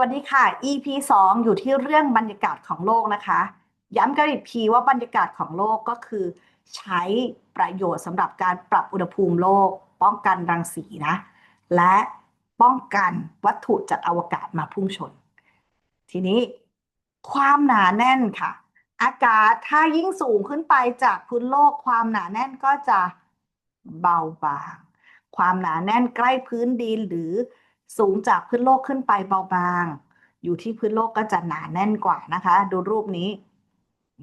วัสดีค่ะ EP 2 อยู่ที่เรื่องบรรยากาศของโลกนะคะ ย้ำกันอีกทีว่าบรรยากาศของโลกก็คือ ใช้ประโยชน์สำหรับการปรับอุณหภูมิโลก ป้องกันรังสีนะ และป้องกันวัตถุจากอวกาศมาพุ่งชน ทีนี้ความหนาแน่นค่ะ อากาศถ้ายิ่งสูงขึ้นไปจากพื้นโลก ความหนาแน่นก็จะเบาบาง ความหนาแน่นใกล้พื้นดินหรือ สูงจากพื้นโลกขึ้นไปเบาบาง อยู่ที่พื้นโลกก็จะหนาแน่นกว่านะคะ ดูรูปนี้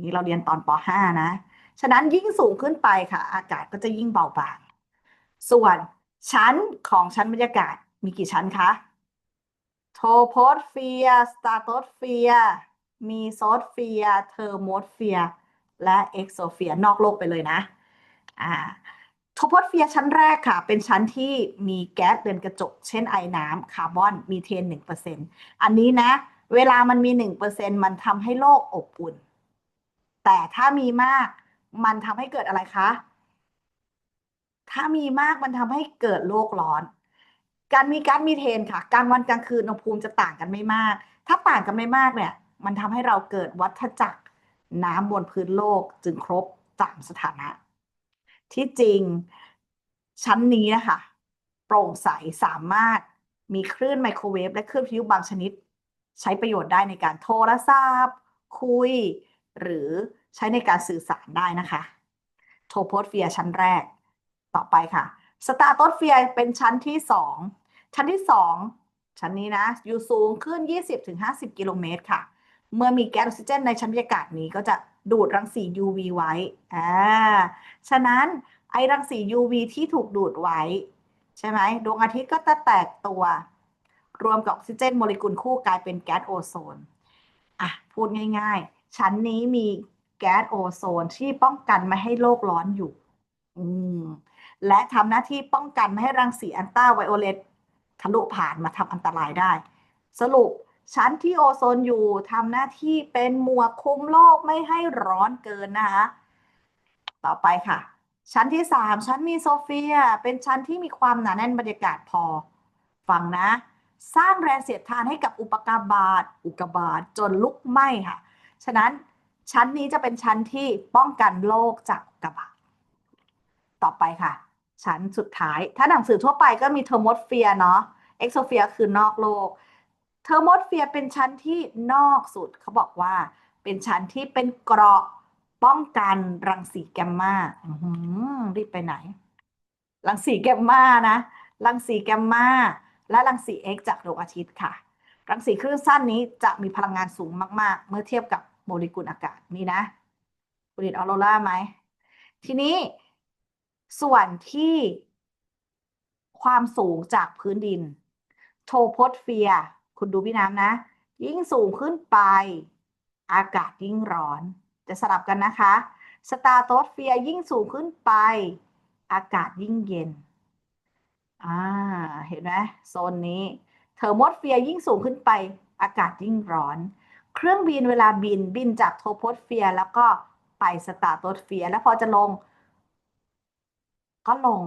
นี่เราเรียนตอนป .5 นะ ฉะนั้นยิ่งสูงขึ้นไปค่ะ อากาศก็จะยิ่งเบาบาง ส่วนชั้นของชั้นบรรยากาศมีกี่ชั้นคะโทโพสเฟียสตาโตสเฟียมีโซสเฟียเทอร์โมสเฟียและเอ็กโซเฟียนอกโลกไปเลยนะ อ่า ทโพสเฟียชั้นแรกค่ะ เป็นชั้นที่มีแก๊สเรือนกระจก เช่นไอน้ำคาร์บอนมีเทน 1%อันนี้นะ เวลามันมี 1%มันทำให้โลกอบอุ่น แต่ถ้ามีมากมันทำให้เกิดอะไรคะ ถ้ามีมากมันทำให้เกิดโลกร้อน การมีก๊าซมีเทนค่ะกลางวันกลางคืนอุณหภูมิจะต่างกันไม่มาก ถ้าต่างกันไม่มากเนี่ย มันทำให้เราเกิดวัฏจักรน้ำบนพื้นโลกจึงครบสามสถานะ ที่จริงชั้นนี้นะคะโปร่งใสสามารถมีคลื่นไมโครเวฟและคลื่นวิทยุบางชนิด ใช้ประโยชน์ได้ในการโทรศัพท์คุย หรือใช้ในการสื่อสารได้นะคะโทโพสเฟียร์ชั้นแรก ต่อไปค่ะสตาร์โตสเฟียร์เป็นชั้นที่สองชั้นที่สองชั้นนี้นะ อยู่สูงขึ้น 20-50 กิโลเมตรค่ะ เมื่อมีแก๊สออกซิเจนในชั้นบรรยากาศนี้ก็จะ ดูดรังสี UV ไว้อ่าฉะนั้นไอรังสี UV ที่ถูกดูดไว้ ใช่ไหมดวงอาทิตย์ก็จะแตกตัว รวมกับออกซิเจนโมเลกุลคู่กลายเป็นแก๊สโอโซนอะพูดง่าย ๆ ชั้นนี้มีแก๊สโอโซนที่ป้องกันไม่ให้โลกร้อนอยู่อืมและทำหน้าที่ป้องกันไม่ให้รังสีอันต้าไวโอเลตทะลุผ่านมาทำอันตรายได้ สรุป ชั้นที่โอโซนอยู่ทำหน้าที่เป็นหมวกคุมโลกไม่ให้ร้อนเกินนะคะต่อไปค่ะ ชั้นที่สามชั้นมีโซเฟีย เป็นชั้นที่มีความหนาแน่นบรรยากาศพอ ฟังนะ สร้างแรงเสียดทานให้กับอุปกาบาตอุกกาบาตจนลุกไหม้ค่ะ ฉะนั้นชั้นนี้จะเป็นชั้นที่ป้องกันโลกจากอุกาบาตต่อไปค่ะ ชั้นสุดท้าย ถ้าหนังสือทั่วไปก็มีเทอร์โมสเฟียร์เนาะเอ็กโซเฟียคือนอกโลก เทอร์โมสเฟียร์เป็นชั้นที่นอกสุดเขาบอกว่า เป็นชั้นที่เป็นเกราะป้องกันรังสีแกมมารีบไปไหน รังสีแกมมานะ รังสีแกมมาและรังสี X จากดวงอาทิตย์ค่ะ รังสีคลื่นสั้นนี้จะมีพลังงานสูงมาก ๆ เมื่อเทียบกับโมเลกุลอากาศนี่นะคุณเห็นออโรราไหม ทีนี้ส่วนที่ความสูงจากพื้นดิน โทโพสเฟียร์ คุณดูพี่น้ำนะ ยิ่งสูงขึ้นไป อากาศยิ่งร้อน จะสลับกันนะคะสตาร์โตสเฟียยิ่งสูงขึ้นไป อากาศยิ่งเย็นอ่าเห็นไหมโซนนี้เทอร์โมสเฟียยิ่งสูงขึ้นไป อากาศยิ่งร้อน เครื่องบินเวลาบินบินจากโทโพสเฟียแล้วก็ไปสตาร์โตสเฟียแล้วพอจะลง ก็ลง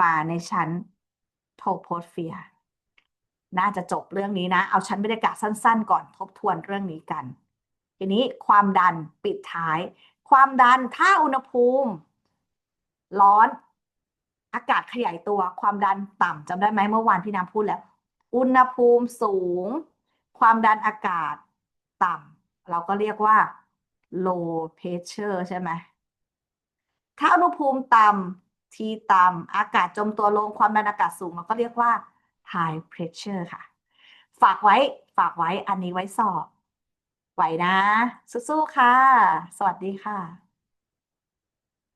มาในชั้นโทโพสเฟียร์ น่าจะจบเรื่องนี้นะ เอาชั้นบรรยากาศสั้น ๆ ก่อนทบทวนเรื่องนี้กัน ทีนี้ความดันปิดท้าย ความดันถ้าอุณหภูมิ ร้อนอากาศขยายตัว ความดันต่ำจำได้ไหมเมื่อวานพี่น้ำพูดแล้ว อุณหภูมิสูง ความดันอากาศต่ำเราก็เรียกว่า low pressure ใช่ไหมถ้าอุณหภูมิต่ำทีต่ำอากาศจมตัวลงความดันอากาศสูง เราก็เรียกว่า high pressure ค่ะ ฝากไว้ฝากไว้อันนี้ไว้สอบ ไหวนะ สู้ๆค่ะ สวัสดีค่ะ